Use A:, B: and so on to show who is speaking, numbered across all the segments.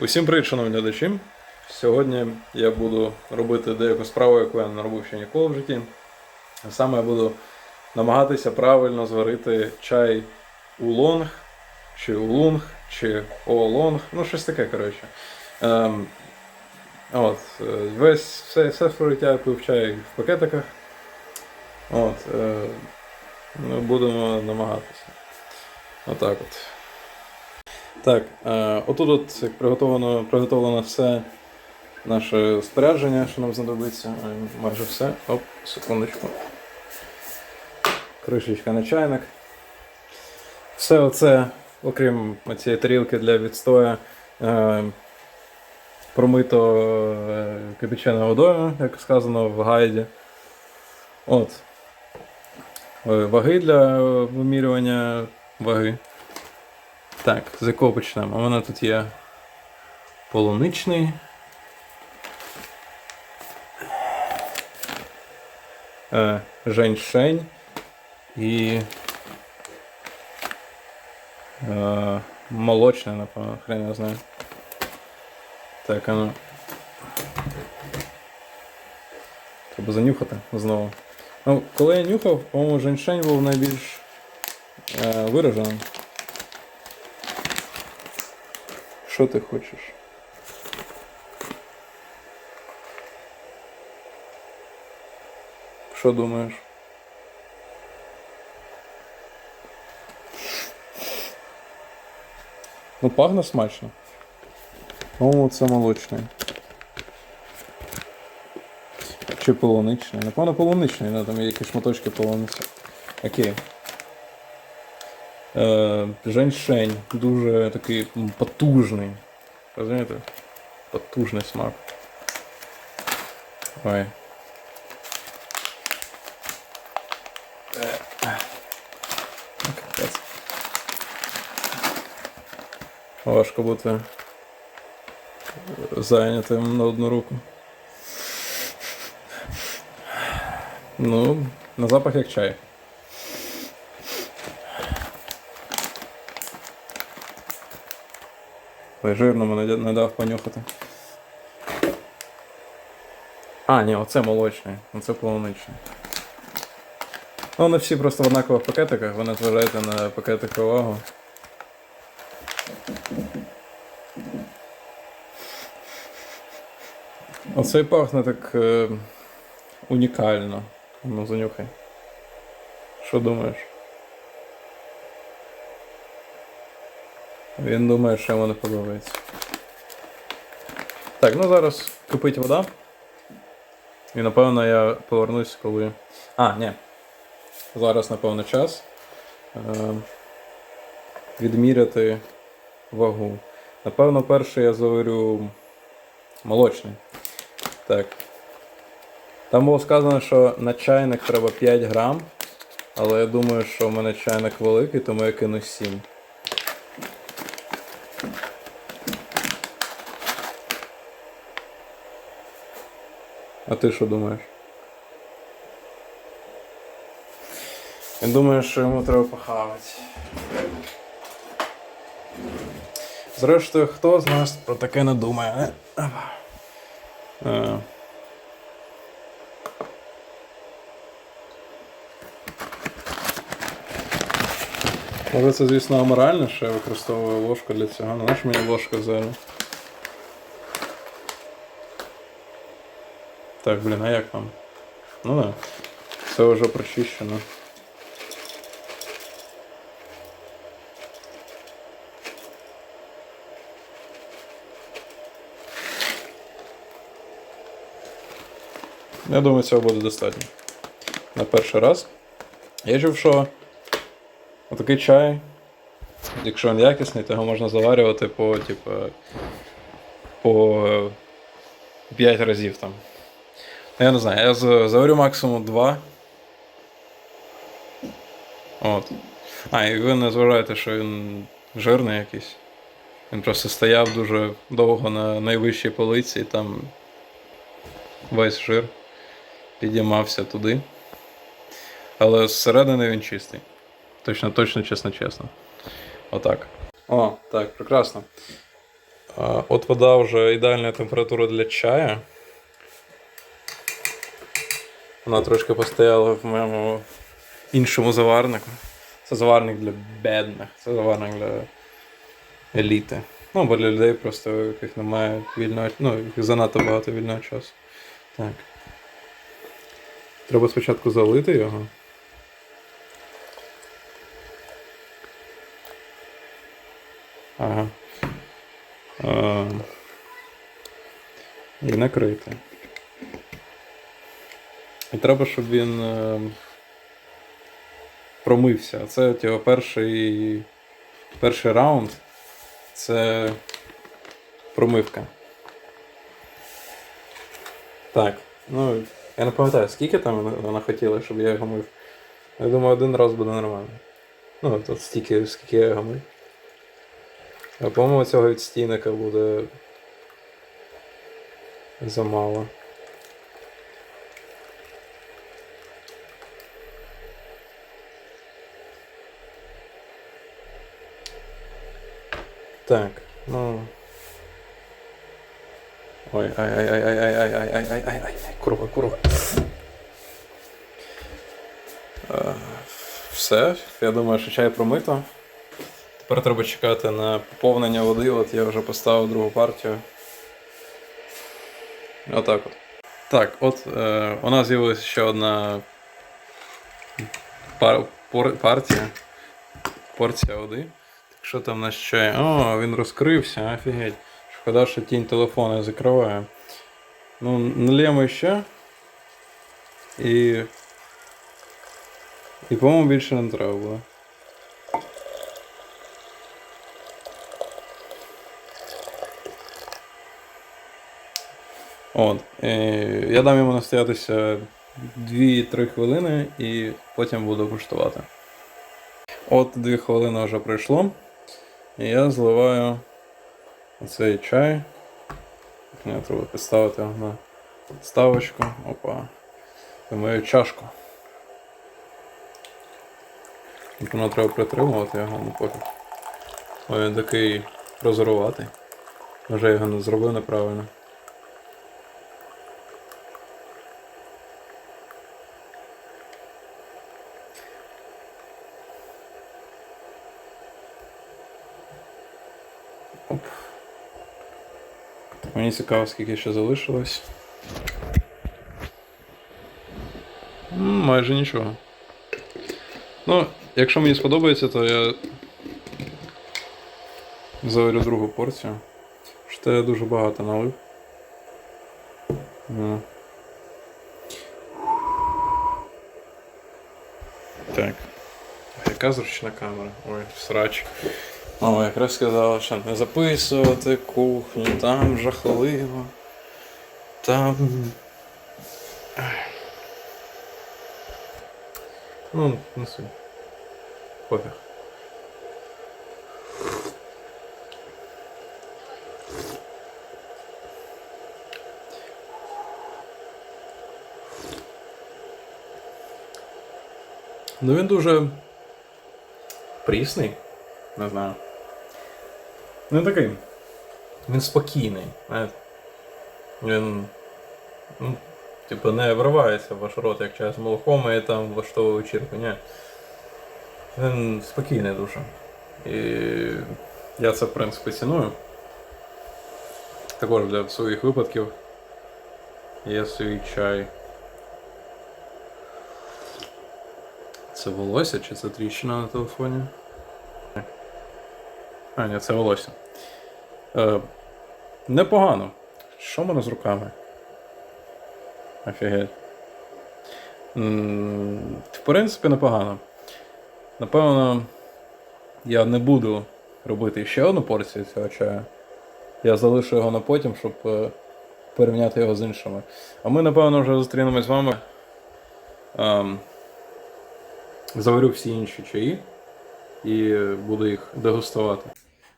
A: Усім привіт, шановні глядачі. Сьогодні я буду робити деяку справу, яку я не робив ще ніколи в житті. Саме я буду намагатися правильно зварити чай улонг, чи улунг, чи оолонг, ну щось таке, коротше. Ем, от, е, весь все, все життя я пив чай в пакетиках. От, е, ми будемо намагатися. Отак от. Так, е, отут от як приготовлено, приготовлено все наше спорядження, що нам знадобиться. Е, Майже все. Оп, секундочку. Кришечка на чайник. Все оце, окрім цієї тарілки для відстоя, е, промито кипяченою водою, як сказано в гайді. От. Ваги для вимірювання ваги. Так, з якого почнемо? Мене тут є полуничний. Е, женьшень і. Е, молочний, напевно, хрен я знаю. Так, ну. Треба занюхати знову. Ну, коли я нюхав, по-моєму, женьшень був найбільш е, вираженим. Що ти хочеш? Що думаєш? Ну, пахне смачно. По-моєму, це молочний. Чи полуничний? Напевно, полуничний, ну, там є якісь шматочки полуниці. Окей. Е, Женьшень дуже такий потужний. Розумієте? Потужний смак. Ой. Важко бути зайнятим на одну руку. Ну, на запах як чай. Ой, жирно мене не дав понюхати. А, ні, оце молочний, оце полуничний. Ну, вони всі просто в однакових пакетиках, ви не зважаєте на пакетик увагу. Оцей пахне так е, унікально. Ну, занюхай. Що думаєш? Він думає, що йому не подобається. Так, ну зараз кипить вода. І напевно я повернусь, коли. А, ні. Зараз, напевно, час е- відміряти вагу. Напевно, перше я заварю молочний. Так. Там було сказано, що на чайник треба 5 грам, але я думаю, що в мене чайник великий, тому я кину 7. А ти що думаєш? Він думає, що йому треба похавати. Зрештою, хто з нас про таке не думає, не? Опа. Е. Але це, звісно, аморально, що я використовую ложку для цього. Ну, наша мені ложка взагалі. Так, блін, а як вам? Ну да. Все вже прочищено. Я думаю, цього буде достатньо. На перший раз. Я чув, що отакий чай, якщо він якісний, то його можна заварювати по, типу, по 5 разів там. Я не знаю, я за- заварю максимум 2. От. А, і ви не зважаєте, що він жирний якийсь. Він просто стояв дуже довго на найвищій полиці і там весь жир підіймався туди. Але зсередини він чистий. Точно, точно, чесно, чесно. Отак. О, так, прекрасно. От вода вже ідеальна температура для чаю. Вона трошки постояла в моєму іншому заварнику. Це заварник для бедних, це заварник для еліти. Ну, або для людей просто, яких немає вільного, ну, яких занадто багато вільного часу. Так. Треба спочатку залити його. Ага. А, і накрити. І треба, щоб він е, промився. Це от його перший, перший раунд. Це промивка. Так. Ну, я не пам'ятаю, скільки там вона- хотіла, щоб я його мив. Я думаю, один раз буде нормально. Ну, от стільки, скільки я його мив. А по-моєму, цього відстійника буде замало. Так, ну. Ой, ай, ай, ай, ай, ай, ай, ай, ай, ай, ай, ай, курва, курва. Е, Все, я думаю, що чай промито. Тепер треба чекати на поповнення води. От я вже поставив другу партію. Отак от. Так, от е, у нас з'явилася ще одна пар, пор, партія. Порція води. Що там наш чай? О, він розкрився, офігеть. Шкода, що тінь телефона закриває. Ну, налємо ще. І. І, по-моєму, більше не треба було. От. Е, я дам йому настоятися 2-3 хвилини і потім буду куштувати. От 2 хвилини вже пройшло. І я зливаю цей чай. Мені треба підставити його на ставочку. Опа. Це мою чашку. Воно треба притримувати його, ну поки. Ой, він такий прозоруватий. Може я його не зробив неправильно. Оп. Мені цікаво, скільки ще залишилось. М, Майже нічого. Ну, якщо мені сподобається, то я заварю другу порцію. Що я дуже багато налив. Ну. Так. Яка зручна камера? Ой, срач. Мама якраз сказала, що не записувати кухню, там жахливо. Там. Ну, не суть. Пофіг. Ну він дуже прісний, не знаю. Ну, він такий. Він спокійний. знаєте. Він. Ну, типу, не вривається в ваш рот, як чай з молоком і там влаштовує вечірку. Ні. Він спокійний дуже. І я це в принципі ціную. Також для своїх випадків є свій чай. Це волосся чи це тріщина на телефоні? А, ні, це волосся. Е, непогано. Що в мене з руками? Офігеть. В принципі, непогано. Напевно, я не буду робити ще одну порцію цього чаю. Я залишу його на потім, щоб е, порівняти його з іншими. А ми, напевно, вже зустрінемось з вами. Ем, заварю всі інші чаї і буду їх дегустувати.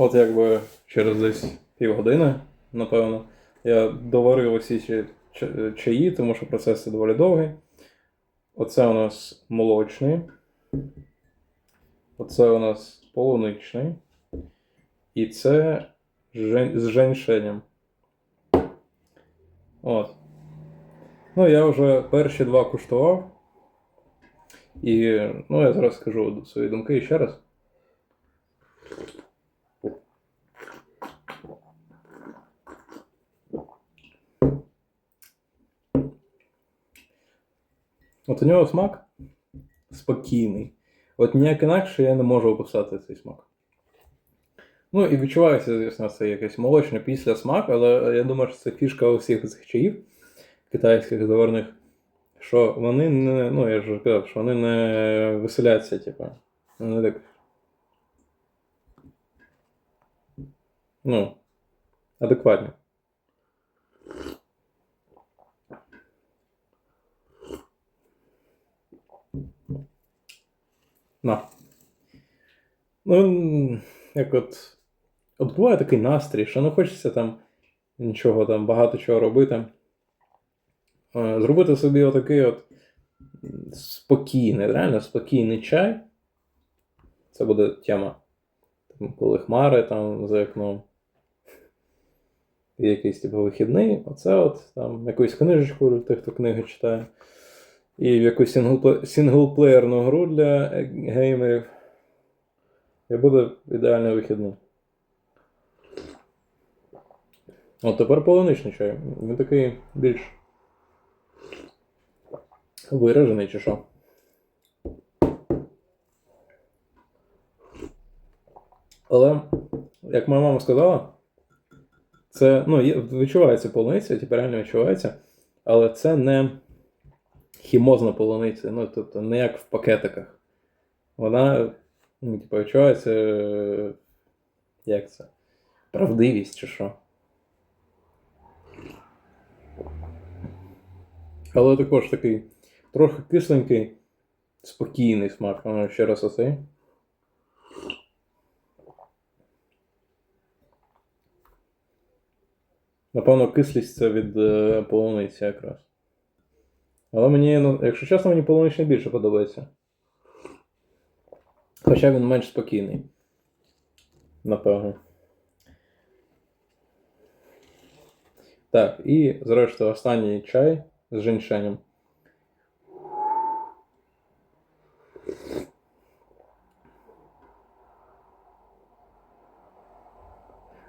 A: От якби через десь півгодини, напевно, я доварив усі ча- чаї, тому що процес це доволі довгий. Оце у нас молочний. Оце у нас полуничний. І це з женьшенем. От. Ну, я вже перші два куштував. І ну, я зараз скажу свої думки ще раз. От у нього смак спокійний. От ніяк інакше я не можу описати цей смак. Ну і відчувається, звісно, це якийсь молочний після смак, але я думаю, що це фішка усіх цих чаїв китайських заварних, що вони не. Ну, я ж казав, що вони не веселяться, типу. Вони так. Ну, адекватні. На. Ну, як от. От буває такий настрій, що не хочеться там нічого там, багато чого робити. Е, Зробити собі отакий от спокійний, реально спокійний чай. Це буде тема. Там, коли хмари там за вікном. Якийсь типу вихідний. Оце от там якусь книжечку тих, хто книги читає. І в якусь сінглпле- сінглплеєрну гру для е, геймерів. І буде ідеальний вихідний. От тепер полуничний чай. Він такий більш виражений чи що. Але, як моя мама сказала, це ну, відчувається полуниця, типу реально відчувається, але це не хімозна полуниця, ну, тобто не як в пакетиках. Вона, ну, типу, відчувається. Як це? Правдивість чи що. Але також такий трохи кисленький, спокійний смак. Ну, ще раз оцей. Напевно, кислість це від е, полуниці якраз. Але мені, ну, якщо чесно, мені полуничний більше подобається. Хоча він менш спокійний. Напевно. Так, і зрештою останній чай з женьшенем.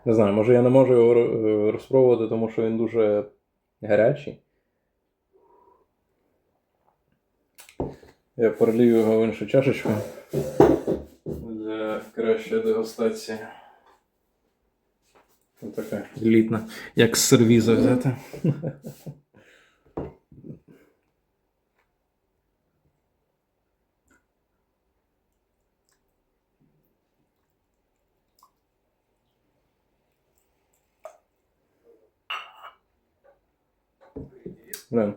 A: Не знаю, може я не можу його е, розпробувати, тому що він дуже гарячий. Я перелію його в іншу чашечку для кращої дегустації. Ось така елітна, як з сервіза взяти. Блин.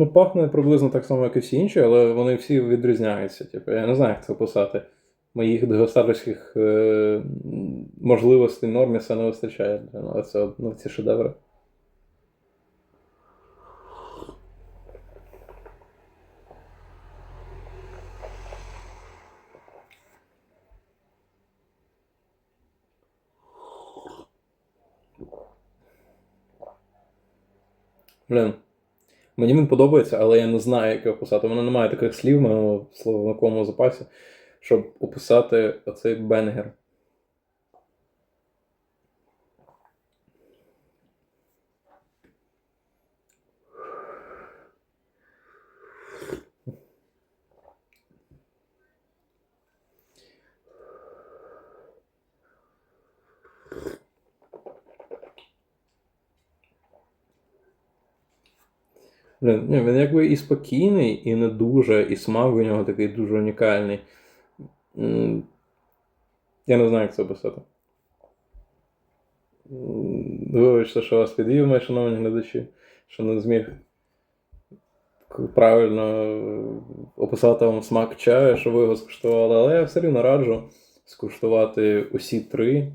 A: Ну, пахне приблизно так само, як і всі інші, але вони всі відрізняються. Типу, я не знаю, як це описати. Моїх дегустаторських е- можливостей нормі все не вистачає. Але це ну, ці шедеври. Блін. Мені він подобається, але я не знаю, як його описати. Мене немає таких слів в моєму словниковому запасі, щоб описати оцей бенгер. Блін, ні, він якби і спокійний, і не дуже, і смак у нього такий дуже унікальний. Я не знаю, як це описати. Вибачте, що вас підвів, мої шановні глядачі, що не зміг правильно е, описати вам смак чаю, що ви його скуштували, але я все рівно раджу скуштувати усі три.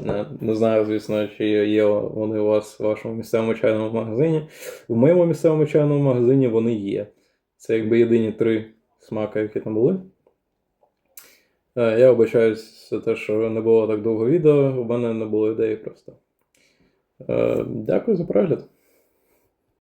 A: Не, не знаю, звісно, чи є, вони у вас в вашому місцевому чайному магазині. В моєму місцевому чайному магазині вони є. Це якби єдині три смаки, які там були. Е, Я вибачаюсь за те, що не було так довго відео, у мене не було ідеї просто. Е, Дякую за перегляд.